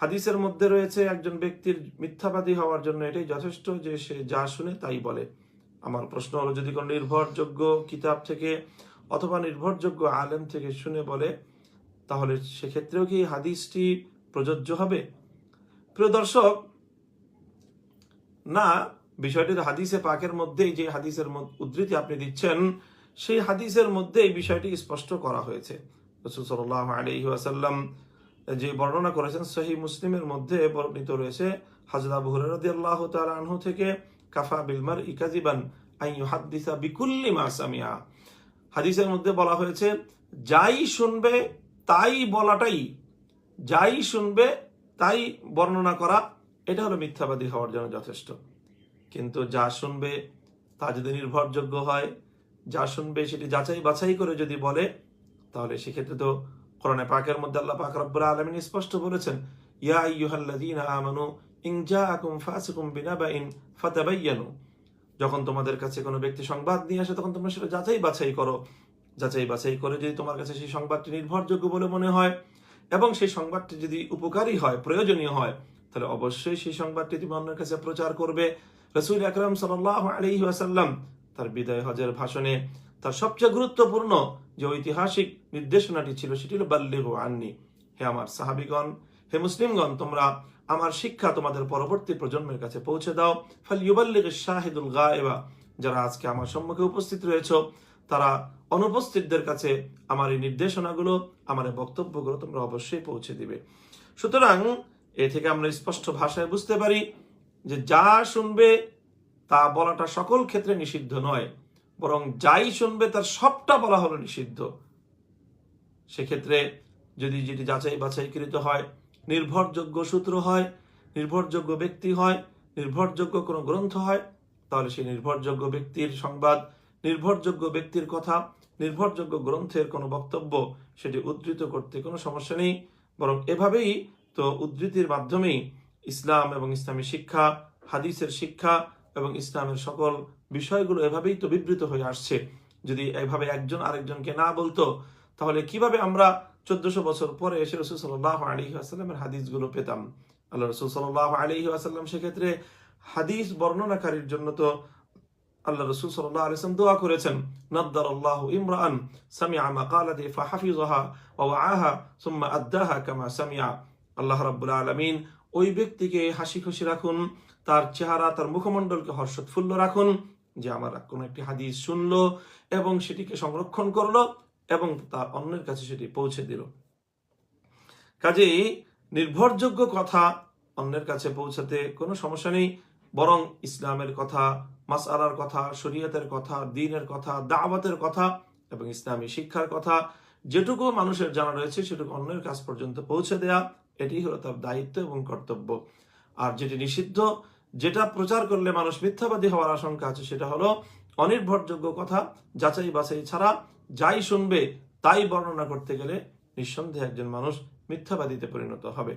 হাদিসের মধ্যে রয়েছে, একজন ব্যক্তির মিথ্যাবাদী হওয়ার জন্য এটাই যথেষ্ট যে সে যা শুনে তাই বলে। আমার প্রশ্ন হলো, যদি কোনো নির্ভরযোগ্য কিতাব থেকে অথবা নির্ভরযোগ্য আলেম থেকে শুনে বলে, তাহলে সেক্ষেত্রেও কি হাদিসটি প্রযোজ্য হবে? প্রিয় দর্শক, না, বিষয়টি তো হাদিসে পাকের মধ্যেই যে হাদিসের উদ্ধৃতি আপনি দিচ্ছেন, সেই হাদিসের মধ্যে এই বিষয়টি স্পষ্ট করা হয়েছে। রসুল সাল্লাহ আলহি আসাল্লাম যে বর্ণনা করেছেন সহি মুসলিমের মধ্যে বর্ণিত রয়েছে হাজরা আবু হুরায়রা আল্লাহ আনহু থেকে, কাফা বিলমার ইকাজিবান হাদিসা বিকুল্লি মা সামিয়া হাদিসের মধ্যে বলা হয়েছে, যাই শুনবে তাই বলাটাই, যাই শুনবে তাই বর্ণনা করা, এটা হলো মিথ্যাবাদী হওয়ার জন্য যথেষ্ট। কিন্তু যা শুনবে তা যদি নির্ভরযোগ্য হয়, যা শুনবে সেটি যাচাই বাছাই করে যদি বলে, তাহলে সেক্ষেত্রে তো কোরআনে পাকের মধ্যে আল্লাহ পাক রব্বুল আলমিন স্পষ্ট বলেছেন, ইয়া আইয়ুহাল্লাযীনা আমানু, ইন জাআকুম ফাসিকুম বিনাবাইন ফাতাবায়ানু যখন তোমাদের কাছে কোনো ব্যক্তি সংবাদ নিয়ে আসে, তখন তোমরা সেটা যাচাই বাছাই করো। যাচাই বাছাই করে যদি তোমার কাছে সেই সংবাদটি নির্ভরযোগ্য বলে মনে হয় এবং সেই সংবাদটি যদি উপকারী হয়, প্রয়োজনীয় হয়, তাহলে অবশ্যই সেই সংবাদটি তুমি অন্যের কাছে প্রচার করবে। রসুল আকরম সাল্লাহ আলহি আসাল্লাম তার বিদায় হজের ভাষণে তার সবচেয়ে গুরুত্বপূর্ণ যে ঐতিহাসিক নির্দেশনাটি ছিল সেটি হলো, বাল্লিগু আননি, হে আমার সাহাবিগণ, হে মুসলিমগণ, তোমরা আমার শিক্ষা তোমাদের পরবর্তী প্রজন্মের কাছে পৌঁছে দাও। ফাল ইউবাল্লিগ শাহিদুল গায়েবা, যারা আজকে আমার সম্মুখে উপস্থিত রয়েছে, তারা অনুপস্থিতদের কাছে আমার এই নির্দেশনাগুলো, আমার এই বক্তব্যগুলো তোমরা অবশ্যই পৌঁছে দিবে। সুতরাং এ থেকে আমরা স্পষ্ট ভাষায় বুঝতে পারি যে যা শুনবে তা বলাটা সকল ক্ষেত্রে নিষিদ্ধ নয়। বরং যাই শুনবে তার সবটা বলা হলো নিষিদ্ধ। সেক্ষেত্রে যদি যেটি যাচাই বাছাইকৃত হয়, নির্ভরযোগ্য সূত্র হয়, নির্ভরযোগ্য ব্যক্তি হয়, নির্ভরযোগ্য কোনো গ্রন্থ হয়, তাহলে সেই নির্ভরযোগ্য ব্যক্তির সংবাদ, নির্ভরযোগ্য ব্যক্তির কথা, নির্ভরযোগ্য গ্রন্থের কোনো বক্তব্য, সেটি উদ্ধৃত করতে কোনো সমস্যা নেই। বরং এভাবেই তো উদ্ধৃতির মাধ্যমেই ইসলাম এবং ইসলামী শিক্ষা, হাদিসের শিক্ষা এবং ইসলামের সকল বিষয়গুলো এভাবেই তো বিবৃত হয়ে আসছে। যদি এভাবে একজন আরেকজনকে না বলতো, তাহলে কীভাবে আমরা চোদ্দশো বছর পরে এসে রসুল সাল্লাহ আলী আসাল্লামের হাদিসগুলো পেতাম? আল্লাহ রসুল সাল্লাহ আলী আসাল্লাম সেক্ষেত্রে হাদিস বর্ণনাকারীর জন্য তো আল্লাহ রসুল সাল্লাহ আলিয়াম দোয়া করেছেন নদ্দার আল্লাহ ইমরান সামিয়া মাকালাতি ফাহাফিজহা ওয়া আহা সুম্মা আদ্দাহা কামা সামিয়া আল্লাহ রাব্বুল আলামিন ওই ব্যক্তিকে হাসি খুশি রাখুন, তার চেহারা, তার মুখমণ্ডলকে হর্ষোৎফুল্ল রাখুন, যে আমার কোন একটি হাদিস শুনলো এবং সেটিকে সংরক্ষণ করল এবং তার অন্যের কাছে সেটি পৌঁছে দিল। কাজেই নির্ভরযোগ্য কথা অন্যের কাছে পৌঁছাতে কোনো সমস্যা নেই, বরং ইসলামের কথা, মাসআলার কথা, শরীয়তের কথা, দিনের কথা, দাওয়াতের কথা এবং ইসলামী শিক্ষার কথা, যেটুকু মানুষের জানা রয়েছে, সেটুকু অন্যের কাছ পর্যন্ত পৌঁছে দেয়া এটি হলো তার দায়িত্ব এবং কর্তব্য। আর যেটি নিষিদ্ধ, যেটা প্রচার করলে মানুষ মিথ্যাবাদী হওয়ার আশঙ্কা আছে, সেটা হলো অনির্ভরযোগ্য কথা, যাচাই বাছাই ছাড়া যাই শুনবে তাই বর্ণনা করতে গেলে নিঃসন্দেহে একজন মানুষ মিথ্যাবাদীতে পরিণত হবে।